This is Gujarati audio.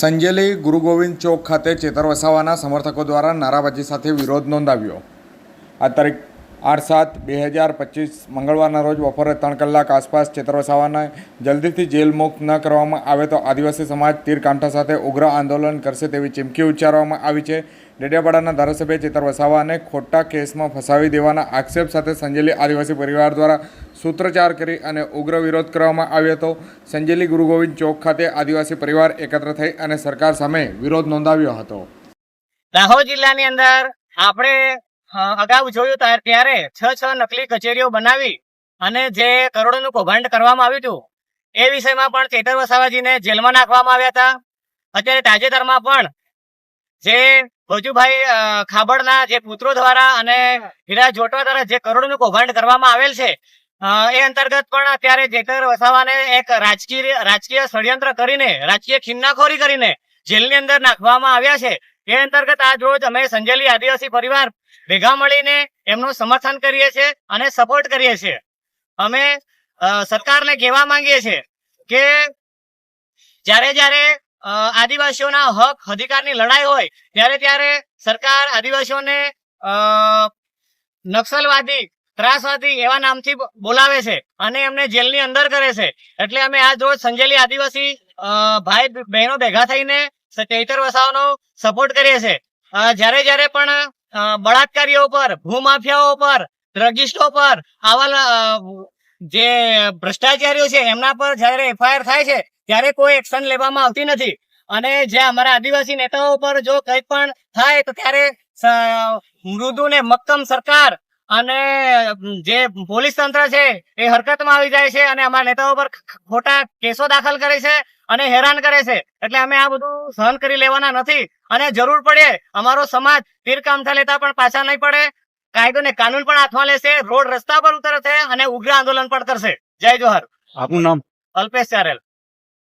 સંજેલી ગુરુ ગોવિંદ ચોક ખાતે ચેતર વસાવાના સમર્થકો દ્વારા નારાબાજી સાથે વિરોધ નોંધાવ્યો. આ તારીખ આઠ સાત બે હજાર પચીસ મંગળવારના રોજ બપોરે ત્રણ કલાક આસપાસ ચેતર વસાવાને જલ્દીથી જેલ મુક્ત ન કરવામાં આવે તો આદિવાસી સમાજ તીરકાંઠા સાથે ઉગ્ર આંદોલન કરશે તેવી ચીમકી ઉચ્ચારવામાં આવી છે. ડેડિયાપાડાના ધારાસભ્ય ચેતર વસાવાને ખોટા કેસમાં ફસાવી દેવાના આક્ષેપ સાથે સંજેલી આદિવાસી પરિવાર દ્વારા સૂત્રચાર કરી અને ઉગ્ર વિરોધ કરવામાં આવ્યો હતો. સંજેલી ગુરુ ગોવિંદ ચોક ખાતે આદિવાસી પરિવાર એકત્ર થઈ અને સરકાર સામે વિરોધ નોંધાવ્યો હતો. દાહોદ જિલ્લાની અંદર આપણે અગાઉ જોયું ત્યારે છ છ નકલી કચેરીઓ બનાવી અને જે કરોડોનું કૌભાંડ કરવામાં આવ્યું હતું, એ વિષયમાં પણ ચેતર વસાવાજીને જેલમાં નાખવામાં આવ્યા હતા. અત્યારે તાજેતરમાં પણ જે ભોજુભાઈ ખાબડના જે પુત્રો દ્વારા અને હીરા જોટવા દ્વારા જે કરોડોનું કૌભાંડ કરવામાં આવેલ છે એ અંતર્ગત પણ અત્યારે ચેતર વસાવાને એક રાજકીય રાજકીય ષડયંત્ર કરીને, રાજકીય ખિન્નાખોરી કરીને જેલની અંદર નાખવામાં આવ્યા છે. એ અંતર્ગત આજ રોજ અમે સંજેલી આદિવાસી પરિવાર ભેગા મળીને એમનું સમર્થન કરીએ છીએ અને સપોર્ટ કરીએ છીએ. અમે સરકારને કહેવા માંગીએ છીએ કે જ્યારે જ્યારે આદિવાસીઓના હક, અધિકારની લડાઈ હોય, ત્યારે ત્યારે સરકાર આદિવાસીઓને નક્સલવાદી, ત્રાસવાદી એવા નામથી બોલાવે છે અને એમને જેલની અંદર કરે છે. એટલે અમે આજ રોજ સંજેલી આદિવાસી ભાઈ, બહેનો ભેગા થઈને ચૈતર વસાવાનો સપોર્ટ કરીએ છીએ. જ્યારે જ્યારે પણ બળાત્કારીઓ પર, ભૂમાફિયાઓ પર ડ્રગિસ્ટો પર, આવા જે ભ્રષ્ટાચારીઓ છે, એમના પર જ્યારે એફઆઈઆર થાય છે, ત્યારે કોઈ એક્શન લેવામાં આવતી નથી. અને જે અમારા આદિવાસી નેતાઓ પર જો કંઈ પણ થાય, તો ત્યારે મૃદુ ને મક્કમ સરકાર અને જે પોલીસ તંત્ર છે એ હરકતમાં આવી જાય છે અને અમારા નેતાઓ પર ખોટા કેસો દાખલ કરે છે અને હેરાન કરે છે. એટલે અમે આ બધું સહન કરી લેવાના નથી. અને જરૂર પડે અમારો સમાજ તીર કામઠા લેતા પણ પાછા નહીં પડે. કાયદો ને કાનૂન પણ હાથમાં લેશે રોડ રસ્તા પર ઉતરશે અને ઉગ્ર આંદોલન પણ કરશે. જય જોહર. આપનું નામ? અલ્પેશ ચારેલ.